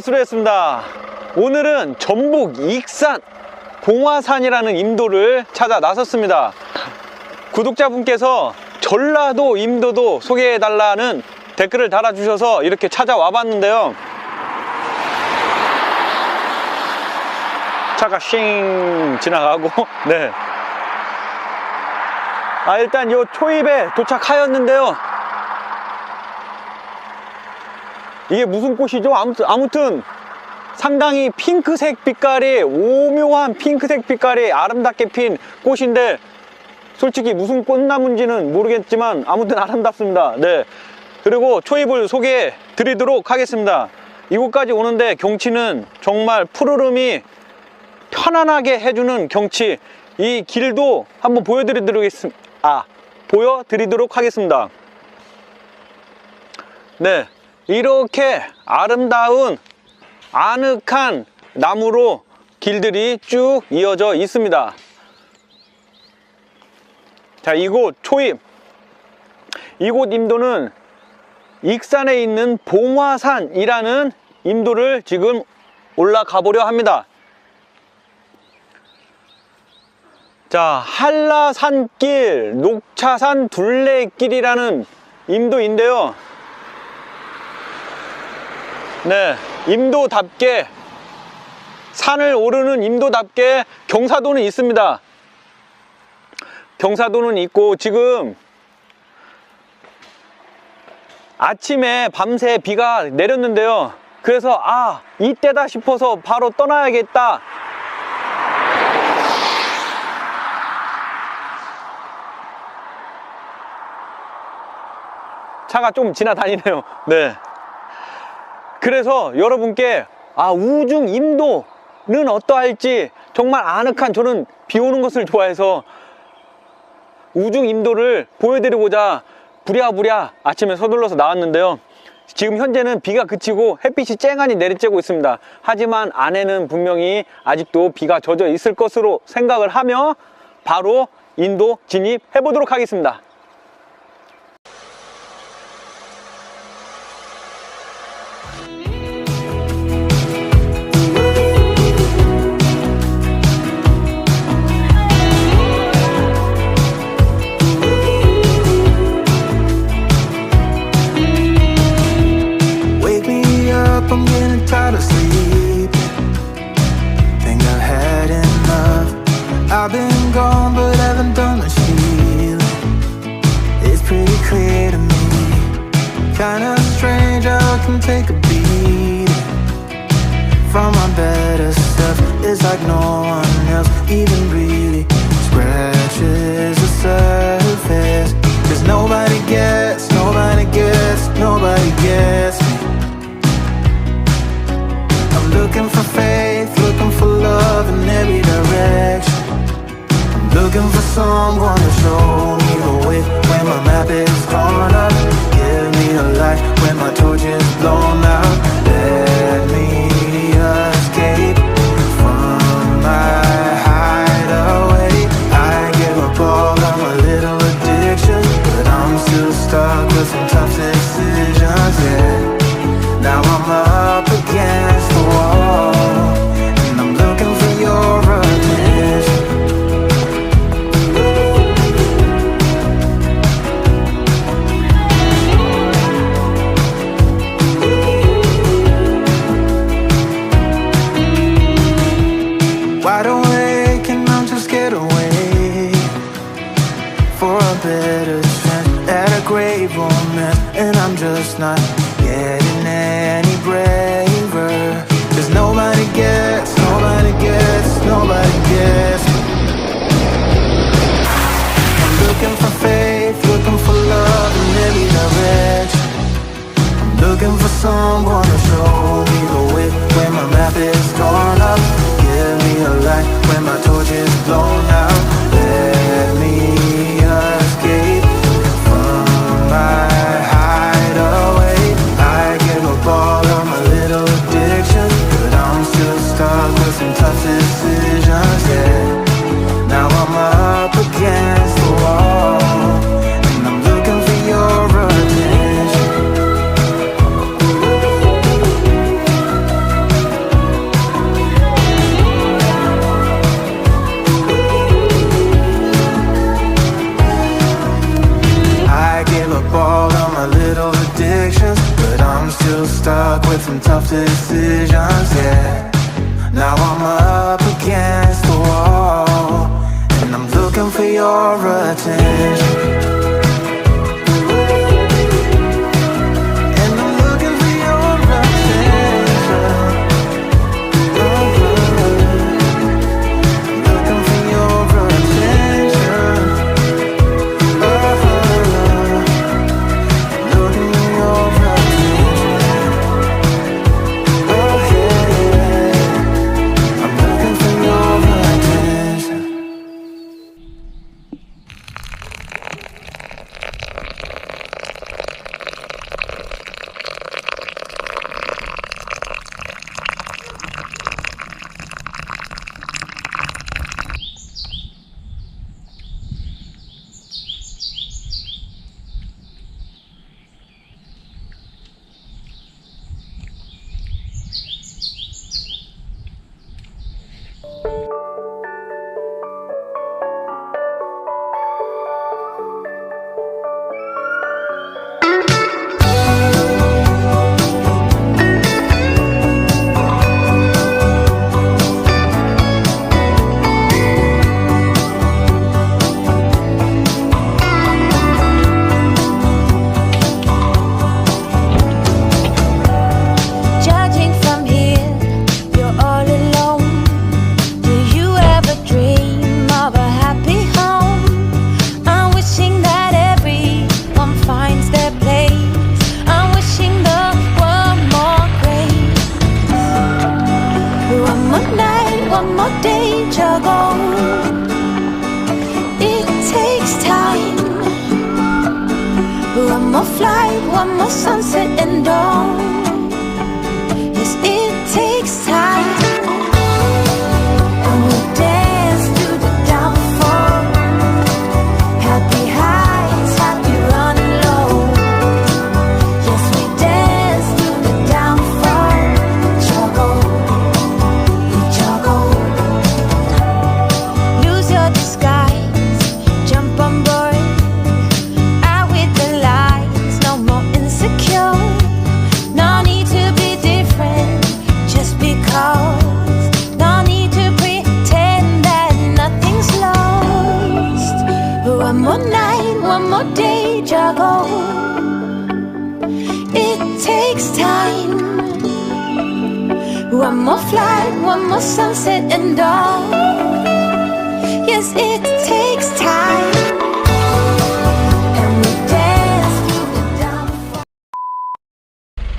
안녕하세요 수레였습니다. 오늘은 전북 익산 봉화산이라는 임도를 찾아 나섰습니다. 구독자분께서 전라도 임도도 소개해달라는 댓글을 달아주셔서 이렇게 찾아와 봤는데요. 차가 쉥 지나가고 네. 아 일단 요 초입에 도착하였는데요 이게 무슨 꽃이죠? 아무튼, 아무튼 상당히 핑크색 빛깔이 오묘한 핑크색 빛깔이 아름답게 핀 꽃인데 솔직히 무슨 꽃나무인지는 모르겠지만 아무튼 아름답습니다. 네. 그리고 초입을 소개해 드리도록 하겠습니다. 이곳까지 오는데 경치는 정말 푸르름이 편안하게 해주는 경치. 이 길도 한번 보여드리도록 하겠습니다. 아, 보여드리도록 하겠습니다. 네. 이렇게 아름다운 아늑한 나무로 길들이 쭉 이어져 있습니다. 자, 이곳 초입. 이곳 임도는 익산에 있는 봉화산이라는 임도를 지금 올라가 보려 합니다. 자, 한라산길, 녹차산 둘레길이라는 임도인데요. 네, 임도답게 산을 오르는 임도답게 경사도는 있습니다. 경사도는 있고 지금 아침에 밤새 비가 내렸는데요. 그래서 아 이때다 싶어서 바로 떠나야겠다. 차가 좀 지나다니네요. 네. 그래서 여러분께 아 우중 임도는 어떠할지 정말 아늑한 저는 비 오는 것을 좋아해서 우중 임도를 보여드리고자 부랴부랴 아침에 서둘러서 나왔는데요. 지금 현재는 비가 그치고 햇빛이 쨍하니 내리쬐고 있습니다. 하지만 안에는 분명히 아직도 비가 젖어 있을 것으로 생각을 하며 바로 인도 진입해 보도록 하겠습니다 I've been gone, but haven't done much healing. It's pretty clear to me. Kinda strange how I can take a beating from my better self. It's like no one else even really scratches the surface. Cause nobody gets, nobody gets, nobody gets looking for someone to show me the way when my map is torn up. Give me a light when my torch is blown out. Not getting any braver. Cause nobody gets, nobody gets, nobody gets. I'm looking for faith, looking for love in every direction. I'm looking for someone chances One more flight, one more sunset and dawn. Yes, it takes time.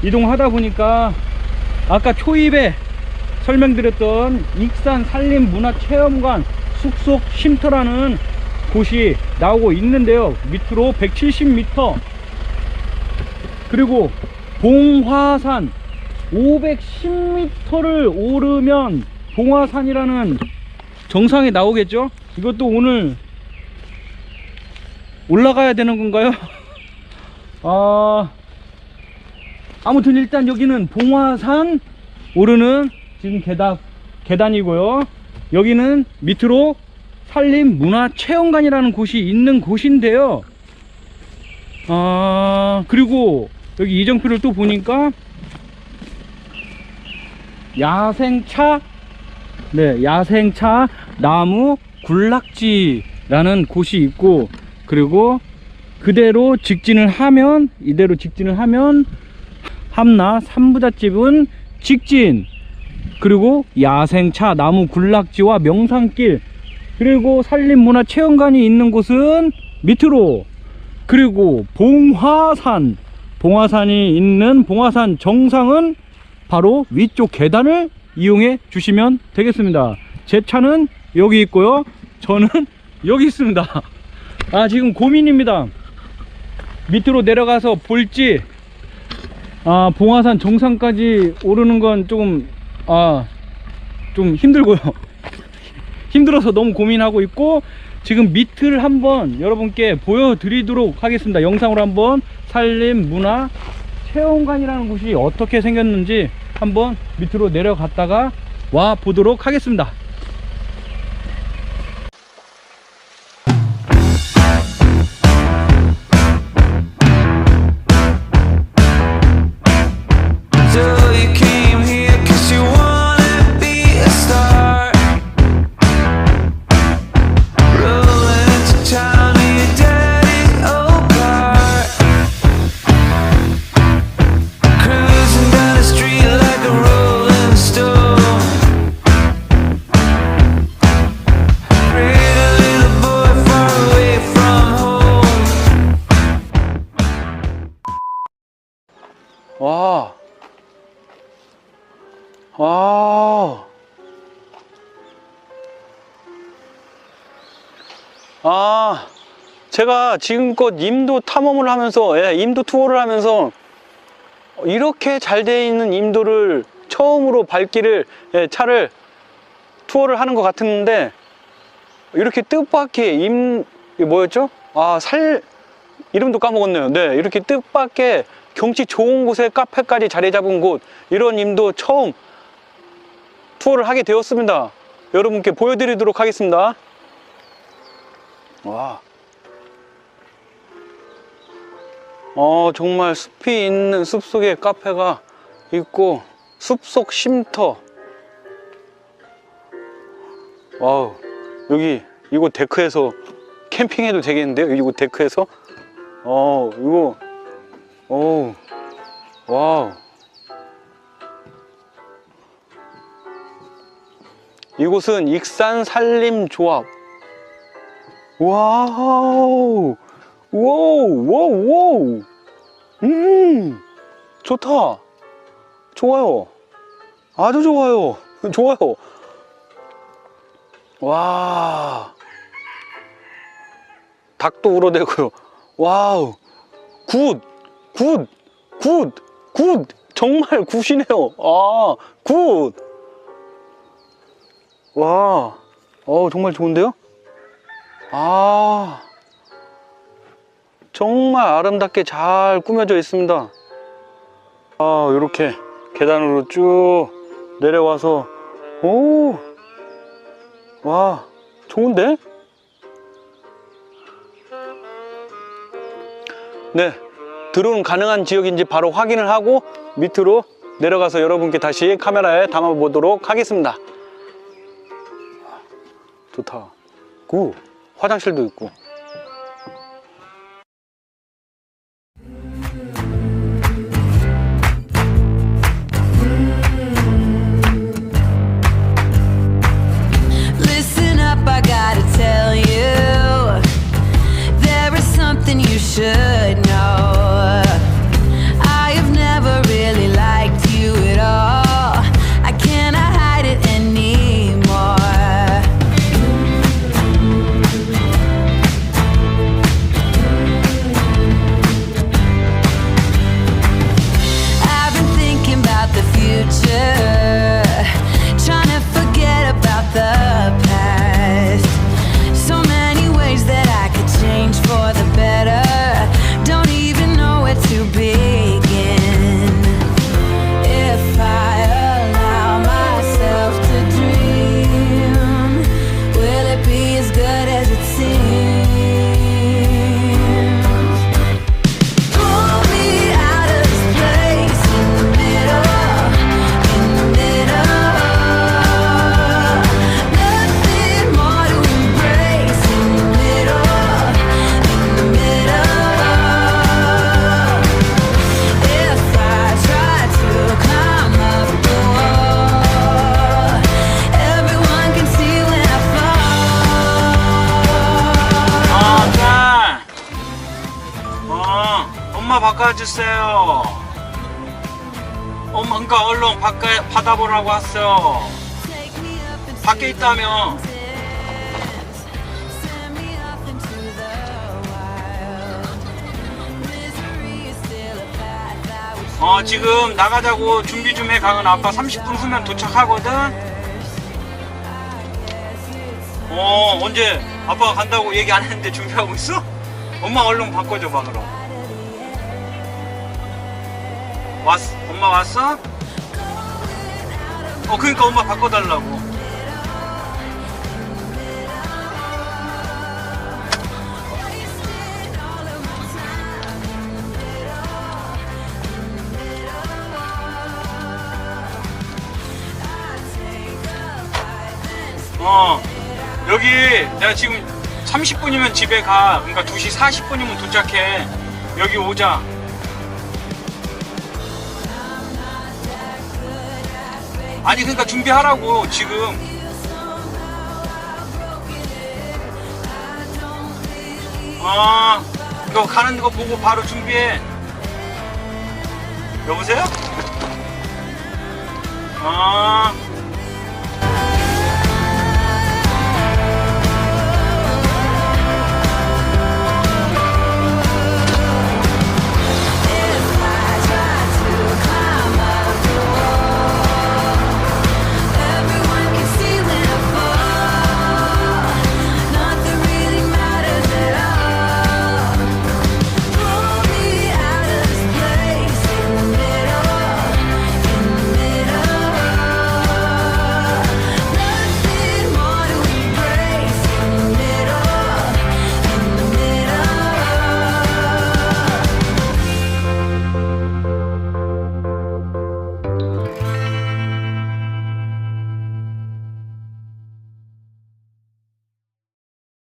이동하다 보니까 아까 초입에 설명드렸던 익산 산림문화체험관 숲속 쉼터라는 곳이 나오고 있는데요 밑으로 170m 그리고 봉화산 510m를 오르면 봉화산이라는 정상에 나오겠죠 이것도 오늘 올라가야 되는 건가요? 아 아무튼 일단 여기는 봉화산 오르는 지금 계단, 계단이고요. 여기는 밑으로 산림문화체험관이라는 곳이 있는 곳인데요. 아, 그리고 여기 이정표를 또 보니까 야생차, 네, 야생차 나무 군락지라는 곳이 있고, 그리고 그대로 직진을 하면, 이대로 직진을 하면 함나 삼부잣집은 직진. 그리고 야생차 나무 군락지와 명산길 그리고 산림문화체험관이 있는 곳은 밑으로. 그리고 봉화산. 봉화산이 있는 봉화산 정상은 바로 위쪽 계단을 이용해 주시면 되겠습니다. 제 차는 여기 있고요. 저는 여기 있습니다. 아 지금 고민입니다. 밑으로 내려가서 볼지 아 봉화산 정상까지 오르는 건 조금 아 좀 힘들고요. 힘들어서 너무 고민하고 있고 지금 밑을 한번 여러분께 보여드리도록 하겠습니다. 영상으로 한번 산림 문화 체험관이라는 곳이 어떻게 생겼는지 한번 밑으로 내려갔다가 와 보도록 하겠습니다 와. 아, 제가 지금껏 임도 탐험을 하면서, 예, 임도 투어를 하면서 이렇게 잘돼 있는 임도를 처음으로 발길을, 예, 차를 투어를 하는 것 같았는데, 이렇게 뜻밖의 임, 뭐였죠? 아, 살, 이름도 까먹었네요. 네, 이렇게 뜻밖의 경치 좋은 곳에 카페까지 자리 잡은 곳, 이런 임도 처음 투어를 하게 되었습니다. 여러분께 보여드리도록 하겠습니다. 와. 어, 정말 숲이 있는 숲 속에 카페가 있고, 숲속 쉼터. 와우. 여기, 이곳 데크에서 캠핑해도 되겠는데요? 이곳 데크에서? 어, 이거, 어 와우. 이곳은 익산 산림조합. 와우. 와우, 와우, 와우. 음, 좋다. 좋아요. 아주 좋아요. 좋아요. 와. 닭도 울어대고요. 와우. 굿, 굿, 굿, 굿. 정말 굿이네요. 아, 굿. 와, 어, 정말 좋은데요? 아, 정말 아름답게 잘 꾸며져 있습니다. 아, 이렇게 계단으로 쭉 내려와서, 오, 와, 좋은데? 네, 드론 가능한 지역인지 바로 확인을 하고 밑으로 내려가서 여러분께 다시 카메라에 담아보도록 하겠습니다. 좋다. 구 화장실도 있고. 엄마 바꿔주세요. 엄마, 그니까 얼른 바꿔, 받아보라고 왔어요. 밖에 있다며. 어, 지금 나가자고 준비 좀 해, 강은 아빠 30분 후면 도착하거든? 어, 언제 아빠가 간다고 얘기 안 했는데 준비하고 있어? 엄마 얼른 바꿔줘봐, 그럼. 왔, 엄마 왔어? 어, 그니까 엄마 바꿔달라고. 어, 여기 내가 지금 30분이면 집에 가. 그러니까 2시 40분이면 도착해. 여기 오자. 아니 그러니까 준비하라고 지금. 아, 이거 가는 거 보고 바로 준비해. 여보세요? 아